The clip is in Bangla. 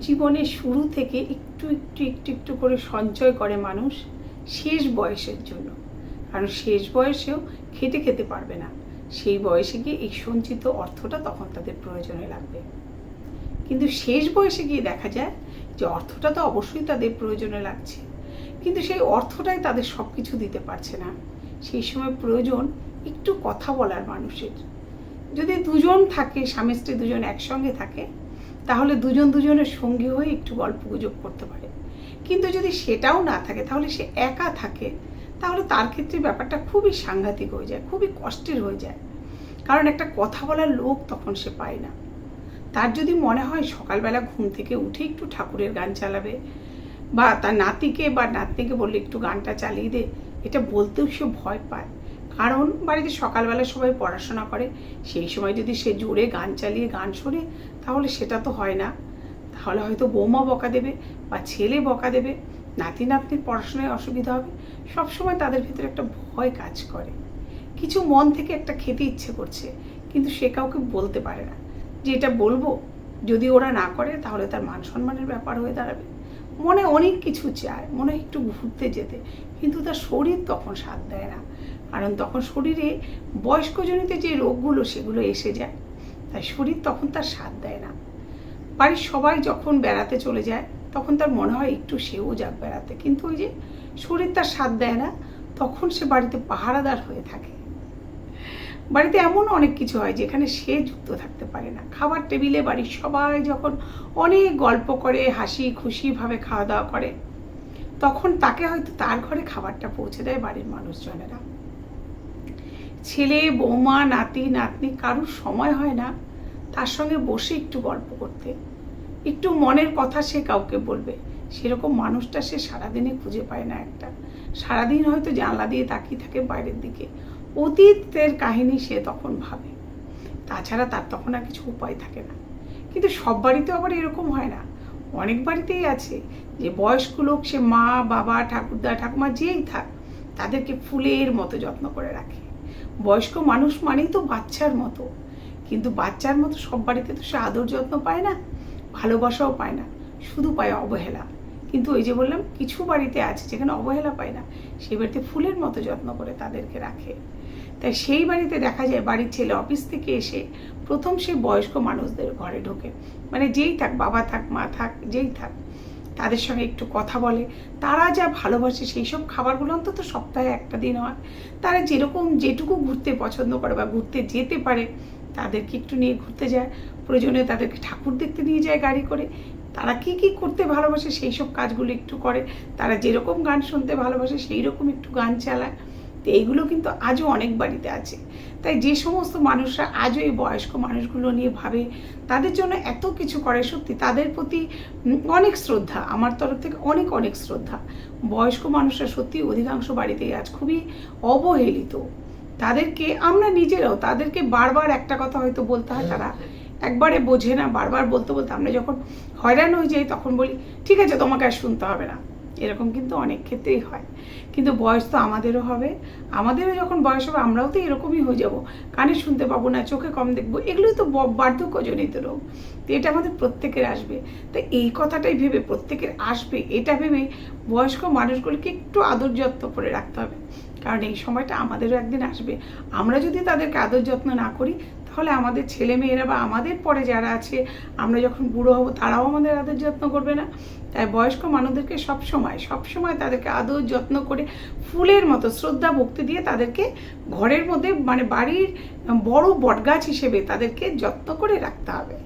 জীবনের শুরু থেকে একটু একটু একটু একটু করে সঞ্চয় করে মানুষ শেষ বয়সের জন্য। কারণ শেষ বয়সেও খেটে খেতে পারবে না। সেই বয়সে গিয়ে এই সঞ্চিত অর্থটা তখন তাদের প্রয়োজনে লাগবে। কিন্তু শেষ বয়সে গিয়ে দেখা যায় যে অর্থটা তো অবশ্যই তাদের প্রয়োজনে লাগছে। কিন্তু সেই অর্থটাই তাদের সব কিছু দিতে পারছে না। সেই সময় প্রয়োজন একটু কথা বলার মানুষের। যদি দুজন থাকে স্বামী স্ত্রী দুজন একসঙ্গে থাকে তাহলে দুজন দুজনের সঙ্গী হয়ে একটু গল্প গুজব করতে পারে। কিন্তু যদি সেটাও না থাকে, তাহলে সে একা থাকে, তাহলে তার ক্ষেত্রে ব্যাপারটা খুবই সাংঘাতিক হয়ে যায়, খুবই কষ্টের হয়ে যায়। কারণ একটা কথা বলার লোক তখন সে পায় না। তার যদি মনে হয় সকালবেলা ঘুম থেকে উঠে একটু ঠাকুরের গান চালাবে, বা তার নাতিকে বা নাতনিকে বললে একটু গানটা চালিয়ে দে, এটা বলতেও সে ভয় পায়। কারণ বাড়িতে সকালবেলা সবাই পড়াশোনা করে, সেই সময় যদি সে জোরে গান চালিয়ে গান শোনে, তাহলে সেটা তো হয় না। তাহলে হয়তো বৌমা বকা দেবে বা ছেলে বকা দেবে। নাতি নাতনির পড়াশোনায় অসুবিধা হবে। সবসময় তাদের ভিতরে একটা ভয় কাজ করে। কিছু মন থেকে একটা খেতে ইচ্ছে করছে, কিন্তু সে কাউকে বলতে পারে না। যে এটা বলব, যদি ওরা না করে, তাহলে তার মান সম্মানের ব্যাপার হয়ে দাঁড়াবে। মনে অনেক কিছু চায়, মনে একটু ঘুরতে যেতে, কিন্তু তার শরীর তখন সাথ দেয় না। কারণ তখন শরীরে বয়স্কজনিত যে রোগগুলো, সেগুলো এসে যায়। তাই শরীর তখন তার সাথ দেয় না। বাড়ির সবাই যখন বেড়াতে চলে যায়, তখন তার মনে হয় একটু সেও যাক বেড়াতে। কিন্তু ওই যে শরীর তার সাথ দেয় না, তখন সে বাড়িতে পাহারাদার হয়ে থাকে। বাড়িতে এমন অনেক কিছু হয় যেখানে সে যুক্ত থাকতে পারে না। খাবার টেবিলে বাড়ির সবাই যখন অনেক গল্প করে, হাসি খুশিভাবে খাওয়া দাওয়া করে, তখন তাকে হয়তো তার ঘরে খাবারটা পৌঁছে দেয় বাড়ির মানুষজনেরা। ছেলে, বৌমা, নাতি, নাতনি, কারুর সময় হয় না, তার সঙ্গে বসে একটু গল্প করতে। একটু মনের কথা সে কাউকে বলবে। সেরকম মানুষটা সে সারাদিনে খুঁজে পায় না একটা। সারাদিন হয়তো জানলা দিয়ে তাকিয়ে থাকে বাইরের দিকে। অতীতের কাহিনী সে তখন ভাবে। তাছাড়া তার তখন আর কিছু উপায় থাকে না। কিন্তু সব বাড়িতে আবার এরকম হয় না। অনেক বাড়িতেই আছে যে বয়স্ক লোক সে মা, বাবা, ঠাকুরদা, ঠাকুমা যেই থাক, তাদেরকে ফুলের মতো যত্ন করে রাখে। বয়স্ক মানুষ মানেই তো বাচ্চার মতো। কিন্তু বাচ্চার মতো সব বাড়িতে তো সে আদর যত্ন পায় না, ভালোবাসাও পায় না, শুধু পায় অবহেলা। কিন্তু ওই যে বললাম, কিছু বাড়িতে আছে যেখানে অবহেলা পায় না সেই বাড়িতে ফুলের মতো যত্ন করে তাদেরকে রাখে। তাই সেই বাড়িতে দেখা যায় বাড়ির ছেলে অফিস থেকে এসে প্রথম সেই বয়স্ক মানুষদের ঘরে ঢোকে। মানে যেই থাক, বাবা থাক, মা থাক, যেই থাক। তাদের সঙ্গে একটু কথা বলে। তারা যা ভালোবাসে সেই সব খাবারগুলো অন্তত সপ্তাহে একটা দিন হয়। তারা যেরকম যেটুকু ঘুরতে পছন্দ করে বা ঘুরতে যেতে পারে, তাদেরকে একটু নিয়ে ঘুরতে যায়। প্রয়োজনে তাদেরকে ঠাকুর দেখতে নিয়ে যায় গাড়ি করে। তারা কি কি করতে ভালোবাসে সেই সব কাজগুলো একটু করে। তারা যেরকম গান শুনতে ভালোবাসে সেই রকম একটু গান চালায়। তো এইগুলো কিন্তু আজও অনেক বাড়িতে আছে। তাই যে সমস্ত মানুষরা আজও এই বয়স্ক মানুষগুলো নিয়ে ভাবে, তাদের জন্য এত কিছু করে সত্যি, তাদের প্রতি অনেক শ্রদ্ধা, আমার তরফ থেকে অনেক অনেক শ্রদ্ধা। বয়স্ক মানুষরা সত্যি অধিকাংশ বাড়িতেই আজ খুবই অবহেলিত। তাদেরকে আমরা নিজেরাও, তাদেরকে বারবার একটা কথা হয়তো বলতে হয়, তারা একবারে বোঝে না, বারবার বলতে বলতে আমরা যখন হয়রান হয়ে যাই, তখন বলি, ঠিক আছে, তোমাকে আর শুনতে হবে না। এরকম কিন্তু অনেক ক্ষেত্রেই হয়। কিন্তু বয়স তো আমাদেরও হবে। আমাদেরও যখন বয়স হবে, আমরাও তো এরকমই হয়ে যাব। কানে শুনতে পাবো না, চোখে কম দেখব, এগুলোই তো বার্ধক্যজনিত রোগ। তো এটা আমাদের প্রত্যেকের আসবে। তো এই কথাটাই ভেবে প্রত্যেকের আসবে, এটা ভেবে বয়স্ক মানুষগুলোকে একটু আদর যত্ন করে রাখতে হবে। কারণ এই সময়টা আমাদেরও একদিন আসবে। আমরা যদি তাদেরকে আদর যত্ন না করি তাহলে আমাদের ছেলে মেয়েরা বা আমাদের পরে যারা আছে, আমরা যখন বুড়ো হব, তারাও আমাদের আদর যত্ন করবে না। তাই বয়স্ক মানুষদেরকে সবসময় সব সময় তাদেরকে আদর যত্ন করে ফুলের মতো, শ্রদ্ধা, ভক্তি দিয়ে তাদেরকে ঘরের মধ্যে মানে বাড়ির বড় বটগাছ হিসেবে তাদেরকে যত্ন করে রাখতে হবে।